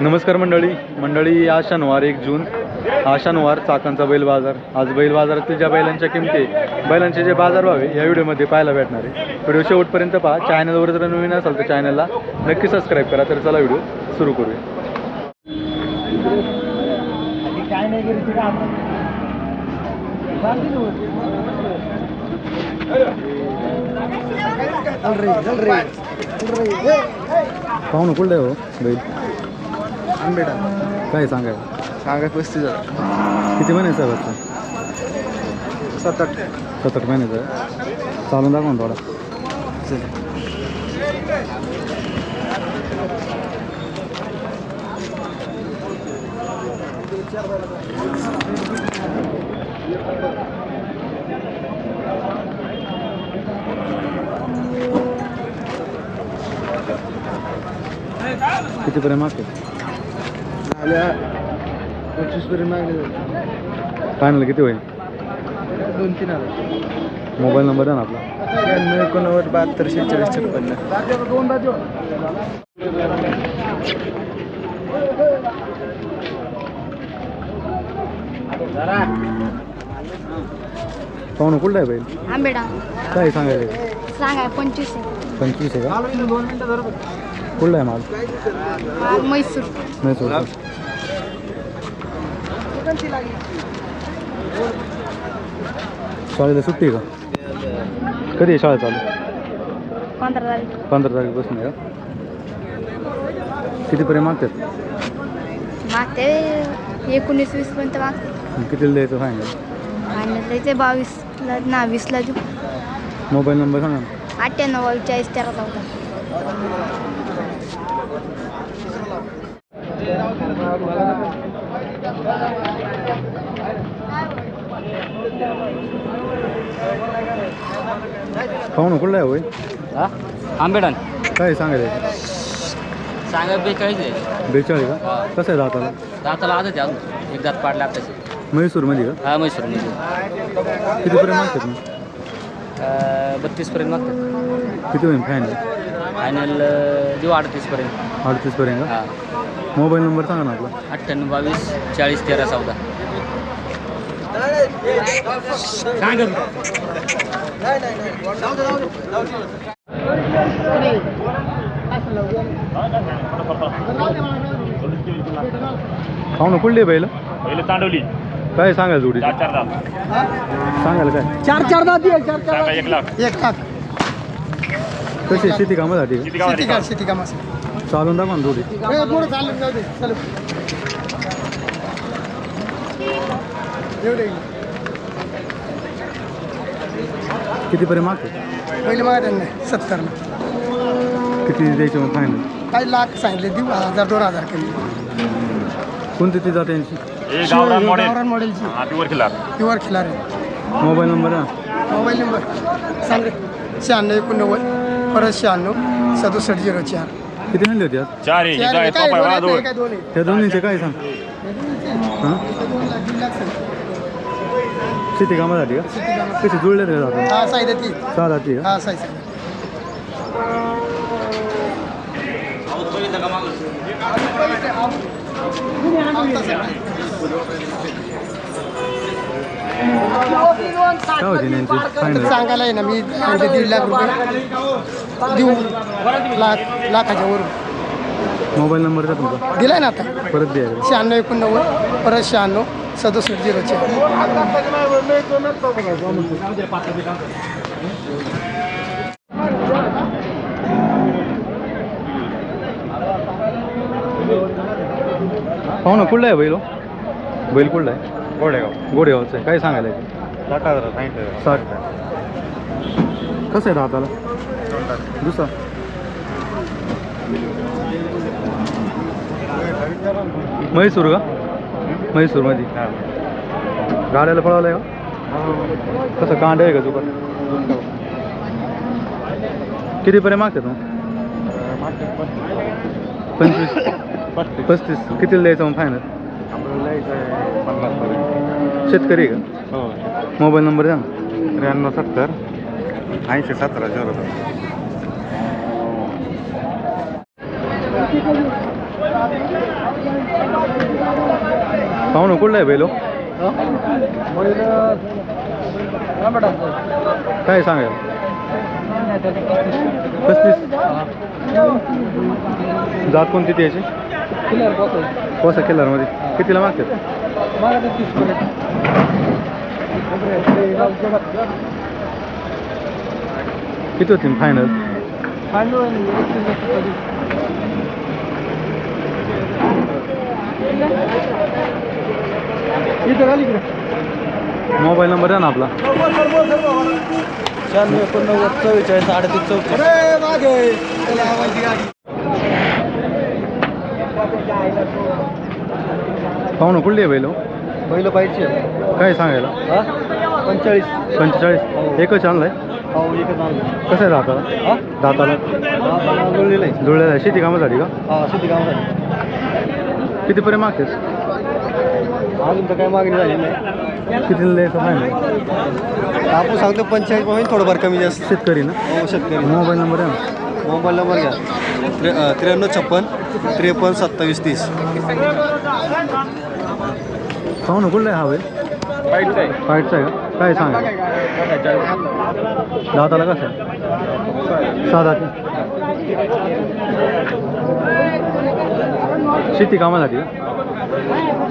नमस्कार मंडळी. मंडळी आज शनिवार एक जून. हा शनिवार चाकांचा बैल बाजार. आज बैल बाजारातील ज्या बैलांच्या किमती बैलांचे जे बाजार व्हावे या व्हिडिओमध्ये पाहायला भेटणार आहे. व्हिडिओ शेवटपर्यंत पहा. चॅनलवर जर नवीन असाल तर चॅनलला नक्की सबस्क्राईब करा. तर चला व्हिडिओ सुरू करूया. पाहून कुठलं हो बैल? आंबेडा काय सांगाय सांगा पस्तीस हजार किती महिन्याचा आहे बच्चा सात आठ. सात आठ महिन्याचा आहे चालून दाखवा ना थोडा. कितीपर्यंत मागते? झाल्या पंचवीसपर्यंत मागले फायनल किती होईल? दोन तीन हजार. मोबाईल नंबर द्या ना आपला. शहाण्णव एकोणनव्वद बहात्तर शेहेचाळीस छप्पन्न. पाहुणं कुठलं आहे बैल? आंबेडा. काय सांगायचं सांगाय पंचवीस आहे. पंचवीस आहे का? कुठलं आहे माल? नाही सोडतो शाळेला सुट्टी आहे का? कधी आहे शाळा चालू? पंधरा तारीख. पंधरा तारखेपासून आहे का? कितीपर्यंत मागतात? मागते. एकोणीस वीस पर्यंत मागते. कितीला द्यायचं फायनल आणि त्याचे बावीसला ना वीसला देऊ. मोबाईल नंबर सांगा ना. अठ्ठ्याण्णव बावीस चाळीस तेरा चौदा. पाहुणं कुठलं आहे होय? आंबेडन. काय सांगायचं सांगा बेचाळीस आहे. बेचाळीस का? कसं आहे दाताला? दाताला आजच आहे अजून. एक दात पाडला तसे म्हैसूरमध्ये का? हा म्हैसूरमध्ये. कितीपर्यंत मागतात मग? बत्तीसपर्यंत मागतात. किती होईल फायनल फायनल देऊ अडतीसपर्यंत. अडतीसपर्यंत का? हा. मोबाईल नंबर सांगा ना आपला. अठ्ठ्याण्णव बावीस चाळीस तेरा चौदा. पाहुणं कुठली आहे बैल पहिले तांडवली. काय सांगायला जोडी? चार चार दात. सांगायला काय? चार चार दाती आहे चार सांगा एक लाख. एक लाख. कशी शेती कामासाठी? का? किती गावात शेती का शेती कामासाठी चालून दाखवा ना जोडी. चालून जाऊ दे चालू. एवढे कितीपर्यंत मागते? पहिले मागा नाही सत्तर किती द्यायचे मग फायनल काही लाख सांगितले देऊ हजार दोन हजार कमी कोणती ती जात यांची? हे गावरान मॉडेल गावरान मॉडेलची हा प्युअर खिलार. प्युअर खिलार आहे. मोबाईल नंबर आहे मोबाईल नंबर सांग रे शहाण्णव एकोणनव्वद परत शहाण्णव सदुसष्ट झिरो चार. किती म्हणली होती आज? चार आहे आहे, आहे दोन आहे त्या दोन्हीचे काय सांग? हां दोन लाख दीड लाख सांग. शेती कामासाठी का. कशी जुळले ते जातात हा साई ती. सहा जाती का? हा साई साई काय होती यांची फायनल सांगायला आहे ना मी म्हणजे दीड लाख रुपये देऊ. लाख लाखाच्या वरून. मोबाईल नंबर तुमचा. दिलाय ना आता. परत द्या. शहाण्णव एकोणनव्वद परत शहाण्णव. सदुसष्ट झिरो पाहू ना कुठला आहे बैल हो? बैल कुठला आहे? गोडेगाव. गोडेगावचं आहे. काय सांगायला याचं? साठ हजार सांगितलं साठ. कसं आहे दाताला दुसरा? म्हैसूर का? म्हैसूरमध्ये गाड्याला पळवलं आहे का कसं कांड आहे का तुका कितीपर्यंत मागतात मग पंचवीस. पस्तीस. कितीला द्यायचं मग फायनल शेतकरी आहे का? हो. मोबाईल नंबर द्या त्र्याण्णव सत्तर. ऐंशी सतरा झिरो पाहुणं कुठला आहे बैलो. काय सांगाल? पस्तीस. जात कोणती ती याची? कोसा किल्लरमध्ये. कितीला मागते? किती होती फायनल मोबाईल नंबर आहे ना आपला. शहाण्णव एकोणनव्वद चव्वेचाळीस अडतीस चौतीस पाहुणं कुठली आहे बैलो? पहिलं पाहिजे काय सांगायला? हा? पंचेचाळीस. पंचेचाळीस? एकच आणलाय? हो एकच आणलं कसं आहे दाताला? हा? दाताला जुळलेलं आहे. जुळलेला आहे. शेती कामासाठी का? हा शेती कामासाठी. कितीपर्यंत मागतेस? अजून तर काही मागणी झाली नाही. किती द्यायचं फायनल आपण सांगतो पंचेचाळीस पण थोडंफार कमी जास्त. शेतकरी ना? हो शेतकरी. मोबाईल नंबर आहे ना? मोबाईल नंबर घ्या. त्रे त्र्याण्णव छप्पन त्रेपन्न सत्तावीस तीस. पाहुणं कुठलं आहे हा बैल फाईटचं आहे. का काय सांगा? दाताला कसं आहे? शेती कामासाठी? का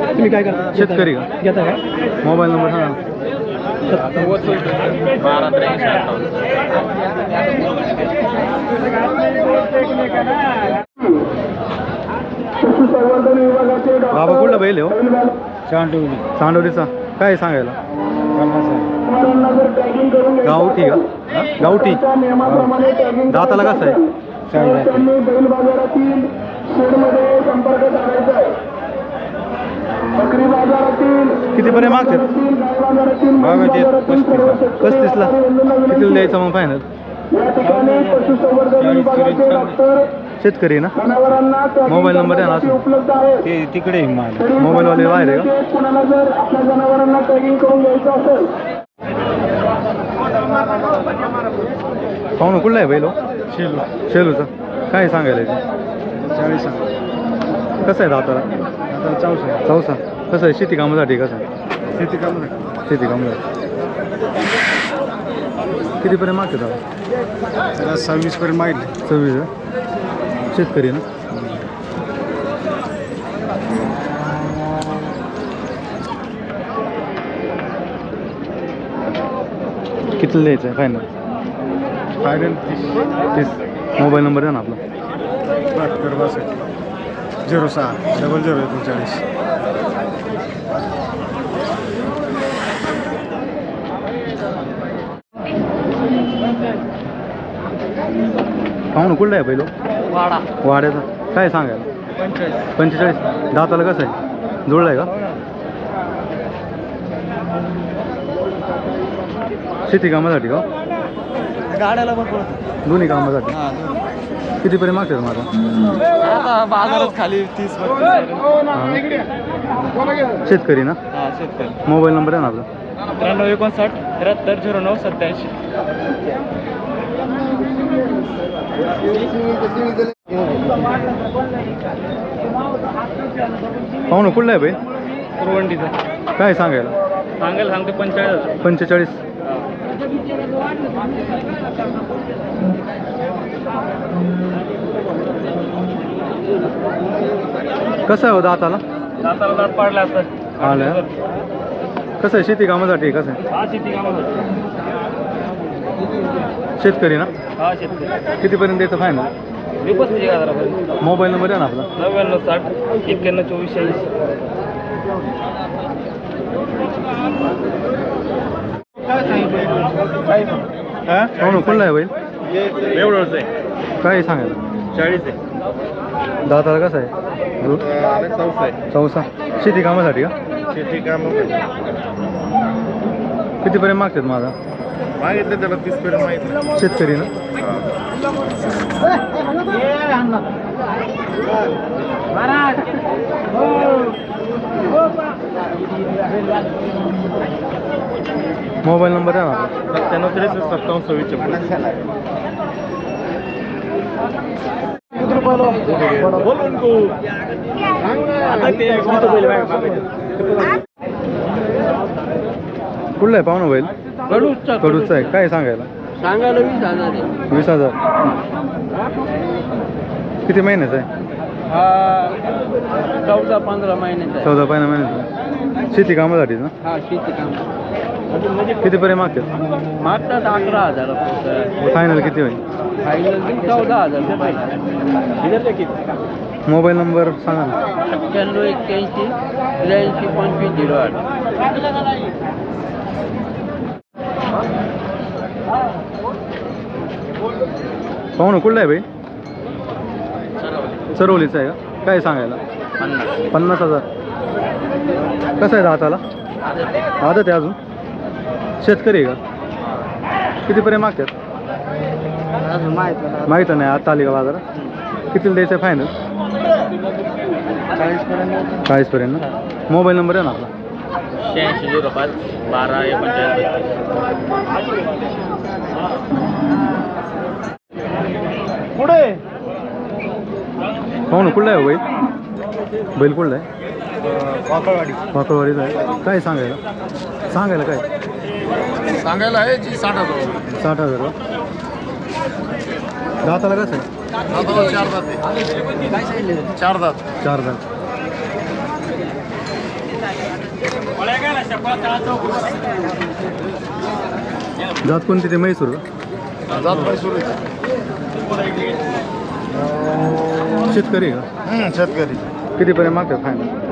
तुम्ही काय करा शेतकरी. का घेता का? मोबाईल नंबर सांगा. बारा बाबा कुठला बैल आहे हो? चांडवली चांडवलीचा काय सांगायला? गावठी का? गावठी. दाताला कसं आहे. कितीपर्यंत मागतात पस्तीसला कितीला द्यायचं मग फायनल शेतकरी ना? मोबाईल नंबर आहे ना ते तिकडे मोबाईलवाले बाहेर आहे का? पाहुणं कुठला आहे बैलो शेलू. शेलूचा. काय सांगायला? चाळीस कसं आहे दाताला? आता चौसा चौसा कसं आहे? शेती कामासाठी कसं आहे शेती काम शेती कामासाठी. कितीपर्यंत मागते दादा? त्याला सव्वीस पर्यंत मागितले सव्वीस आहे? शेतकरी ना? कितीला द्यायचं आहे? फायनल फायनल तीस. तीस. मोबाईल नंबर आहे ना आपला. बहात्तर बासष्ट. झिरो सहा डबल झिरो एकोणचाळीस पाहुणं कुठला आहे पहिलो? वाडा. वाड्याचा. काय सांगायला? पंचेचाळीस. दाताला कसं आहे? जुळलं आहे का? शेती कामासाठी का? गाड्याला दोन्ही कामासाठी. कितीपर्यंत मागतात माझा आता बाजारात खाली तीस शेतकरी ना? हा शेतकरी. मोबाईल नंबर आहे ना आपला? त्र्याण्णव एकोणसाठ त्र्याहत्तर झिरो नऊ सत्याऐंशी. पाहुणं कुठला आहे भाई पुरवंडीचा काय सांगायला? सांगायला सांगते पंचेचाळीस. पंचेचाळीस. कसं आहे हो दाताला? दाताला दात पाडला असतात आलं कसं आहे? शेती कामासाठी कसं आहे? हा शेती कामासाठी. शेतकरी ना? हा शेतकरी. कितीपर्यंत द्यायचं फायनल हे पस्तीस एक हजारापर्यंत मोबाईल नंबर आहे ना आपला. नव्याण्णव साठ एक्क्याण्णव चोवीस चाळीस पाहुणं कुठला आहे बैल? एवढंच आहे. काय सांगायला चाळीस आहे. दाताला कसं आहे? हॅलो चौसा आहे. चौसा. शेती कामासाठी का? शेती काम कितीपर्यंत मागतात माझा मागितलं त्याला तीस पर्यंत माहिती शेतकरी ना? मोबाईल नंबर आहे ना. सत्त्याण्णव त्रेसष्ट सत्तावन्न सव्वीस कुठला आहे? पाहुणा बैल. कडूचा कडूचा आहे. काय सांगायला? सांगायला वीस हजार आहे. वीस हजार. किती महिन्याचा आहे? हा चौदा पंधरा महिन्याचा आहे. चौदा पंधरा महिन्याचा शेती कामासाठी ना? हा शेती काम कितीपर्यंत मागतात? मागतात अकरा हजार फायनल किती होईल? फायनल चौदा हजार मोबाईल नंबर सांगा ना. अठ्ठ्याण्णव एक्क्याऐंशी त्र्याऐंशी पंचवीस झिरो आठ. पाहुणं कुठला आहे भाई सरवलीचा आहे का? काय सांगायला? पन्नास. हजार. कसं आहे दाताला? आदत आहे अजून? शेतकरी आहे का? कितीपर्यंत मागतात? माहीत नाही. आता आली का बाजारात? कितीला द्यायचं आहे फायनल चाळीसपर्यंत ना? मोबाईल नंबर आहे ना आपला? शहाऐंशी झिरो पाच बारा एकोणचाळीस पुढे पाहुणं कुठला आहे हो बैल? बैल कुठला आहे? वाकळवाडी वाकळवाडीचा आहे. काय सांगायला? सांगायला काय? सांगायला आहे जी साठ हजार. साठ हजार का? दाताला कसं आहे? दादाला चार दात आहे. चार दात. चार दात. जात कोणती ते म्हैसूर दात पैसूर शेतकरी का? शेतकरी. कितीपर्यंत मागतात फायनल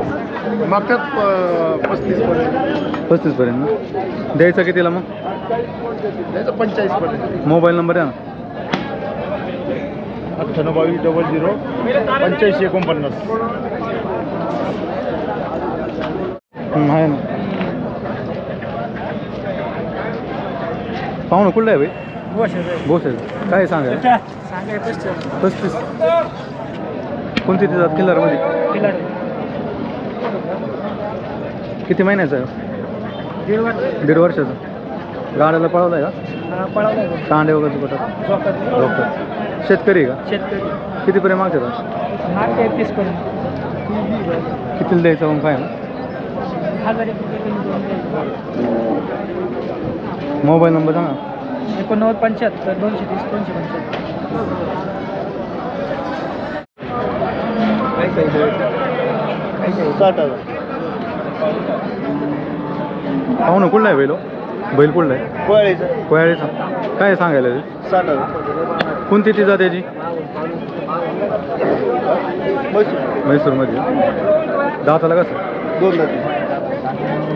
मागतात प- पस्तीस पर्यंत. पस्तीसपर्यंत ना? द्यायचं कितीला मग? त्याचं पंचेचाळीस पर्यंत. मोबाईल नंबर आहे ना. अठ्ठ्याण्णव बावीस डबल झिरो पंच्याऐंशी एकोणपन्नास. हं, आहे ना. पाहुणं कुठलं आहे भाई बोस आहे काय सांगाय पस्तीस. कोणती ती जात किल्लारमध्ये. किती महिन्याचा आहे? दीड वर्षाचा. गाड्याला पळवलाय का? कांडे वगैरे कुठं? डॉक्टर शेतकरी आहे का? शेतकरी. कितीपर्यंत मागतात मागते तीस पर्यंत कितीला द्यायचं मग काय मोबाईल नंबर सांगा. एकोणनव्वद पंच्याहत्तर दोनशे तीस दोनशे पंच्याहत्तर. साठ हजार. पाहुणं कुठला आहे बैल? हो? बैल कुठला आहे? कोळीचं कोयाळीचा काय सांगायला ते? साठ कोणती ती जात याची मैसूर म्हैसूरमध्ये. दाताला कसं? दोन दात.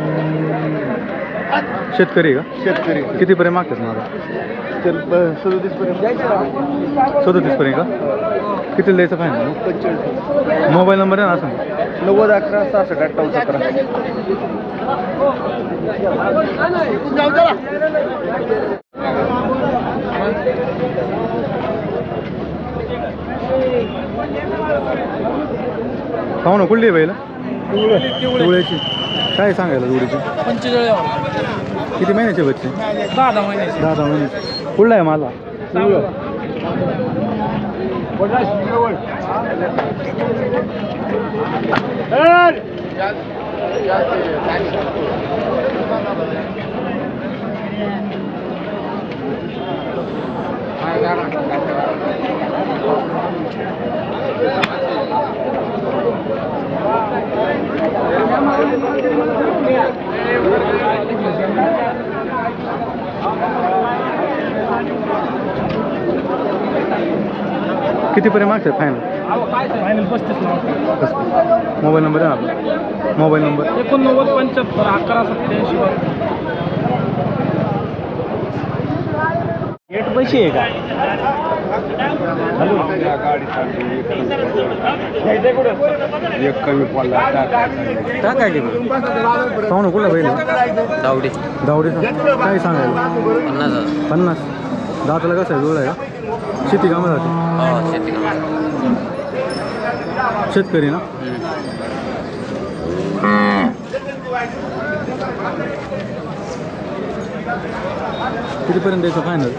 शेतकरी आहे का? शेतकरी. कितीपर्यंत मागतात माझा तर सदतीस पर्यंत सदतीसपर्यंत का? कितीला द्यायचं फायनल मोबाईल नंबर आहे ना सांग नव्वद अकरा सहासष्ट अठ्ठावन्न सतरा. पाहुणं कुठली आहे बैल? पिवळ्याची. काय सांगायला जोडीची पंचेचाळीस किती महिन्याचे बच्चे? दहा दहा महिन्याचे. दहा दहा महिन्याचे कुठला आहे मला? कितीपर्यंत मागतात फायनल फायनल पस्तीस मोबाईल नंबर आहे ना आपला. मोबाईल नंबर एकोणनव्वद पंच्याहत्तर अकरा सत्याऐंशी गेट पैसे आहे का? एक कमी पडला टाकाय की पाहुणं कुठला बैल? दावडी. दावडीचा. काय सांगायला? पन्नास हजार. पन्नास. दाताला कसं आहे? जोड आहे का? शेती कामासाठी हो शेती शेतकरी ना? कितीपर्यंत द्यायचं फायनल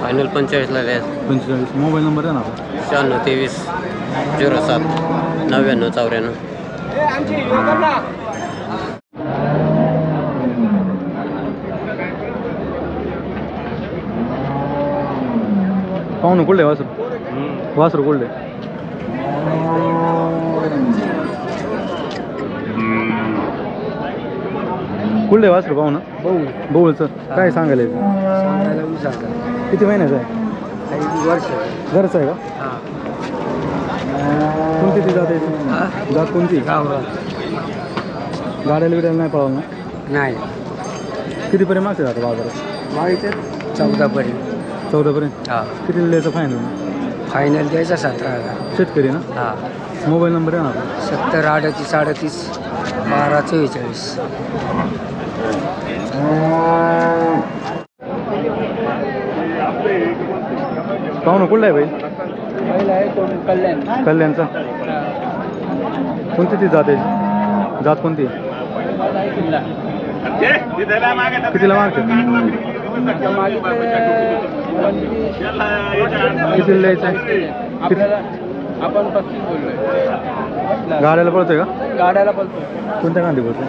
फायनल पंचेचाळीसला द्यायचं पंचेचाळीस. मोबाईल नंबर आहे ना आपला. शहाण्णव तेवीस झिरो सात नव्याण्णव चौऱ्याण्णव. पाहू कुठले वासरू? वासरू कुठले? कुठले वासरू पाहू ना बघू बघूचं काय सांगायला किती महिन्याचं आहे? वर्ष घरचं आहे का? कोणती ती जात आहे जात कोणती? गाड्याला बिड्याला नाही पळवलं नाही. कितीपर्यंत मागते जातं बाजारात? माहिती चौदापर्यंत. चौदापर्यंत? हा. किती द्यायचं फायनल फायनल द्यायचा सतरा हजार. शेतकरी ना? हा. मोबाईल नंबर आहे ना आपला? सत्तर अडतीस अडतीस बारा चव्वेचाळीस. पाहू ना कुठला आहे तो कल्याण. कल्याणचा? कोणती ती जात आहे? जात कोणती? कितीला मागते आपण पस्तीस बोललोय गाड्याला पळतोय का? गाड्याला पळतो कोणत्या गांधी पळतोय?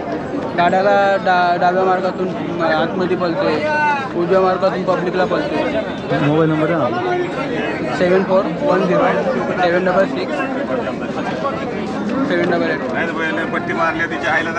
गाड्याला डा डाव्या मार्गातून आतमध्ये पळतोय. उजव्या मार्गातून पब्लिकला पळतोय. मोबाईल नंबर आहे seven four one zero seven double six. Seven double eight. पट्टी मारल्या तिच्या आईला